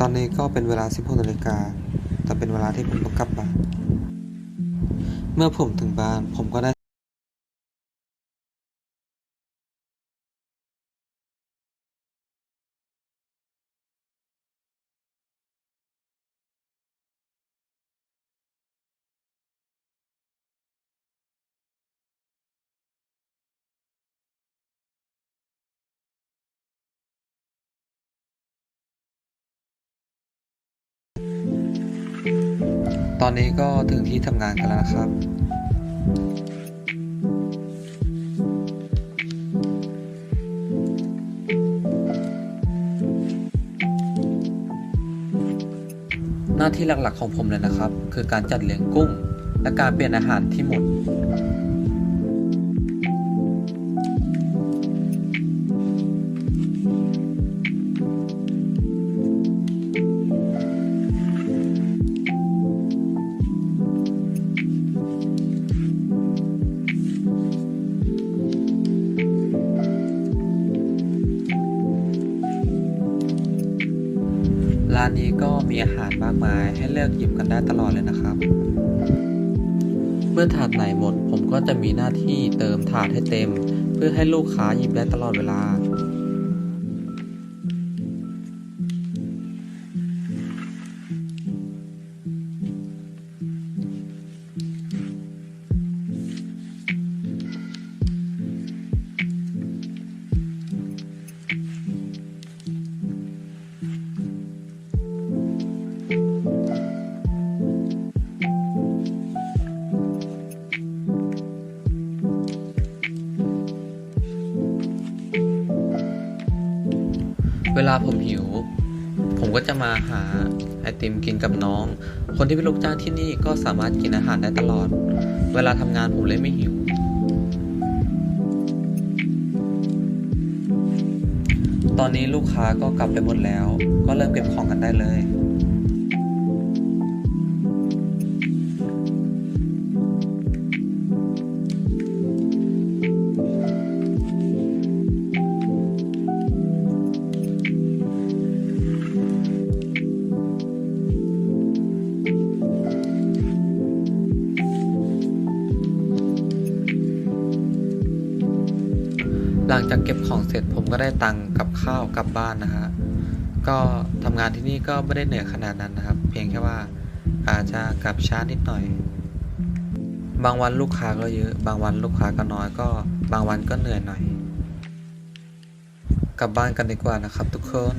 ตอนนี้ก็เป็นเวลา 16นาฬิกา แต่เป็นเวลาที่ผมต้องกลับบ้าน เมื่อผมถึงบ้านผมก็ได้ ตอนนี้ก็ถึงที่ทำงานกันแล้วนะครับหน้าที่หลักๆของผมเลยนะครับ คือการจัดเลี้ยงกุ้ง และการเปลี่ยนอาหารที่หมด ร้านนี้ก็มีอาหารมากมายให้เลือกหยิบกันได้ตลอดเลยนะครับ เมื่อถาดไหนหมด ผมก็จะมีหน้าที่เติมถาดให้เต็ม เพื่อให้ลูกค้าหยิบได้ตลอดเวลา เวลาผมหิว ผมก็จะมาหาไอติมกินกับน้อง คนที่เป็นลูกจ้างที่นี่ก็สามารถกินอาหารได้ตลอด เวลาทำงานผมเลยไม่หิว ตอนนี้ลูกค้าก็กลับไปหมดแล้ว ก็เริ่มเก็บของกันได้เลย หลังจากเก็บของเสร็จผมก็ได้ตังกับข้าวกลับบ้านนะฮะก็ทำงานที่นี่ก็ไม่ได้เหนื่อยขนาดนั้นนะครับ เพียงแค่ว่าอาจจะกลับช้านิดหน่อย บางวันลูกค้าก็เยอะ บางวันลูกค้าก็น้อยก็ บางวันก็เหนื่อยหน่อย กลับบ้านกันดีกว่านะครับทุกคน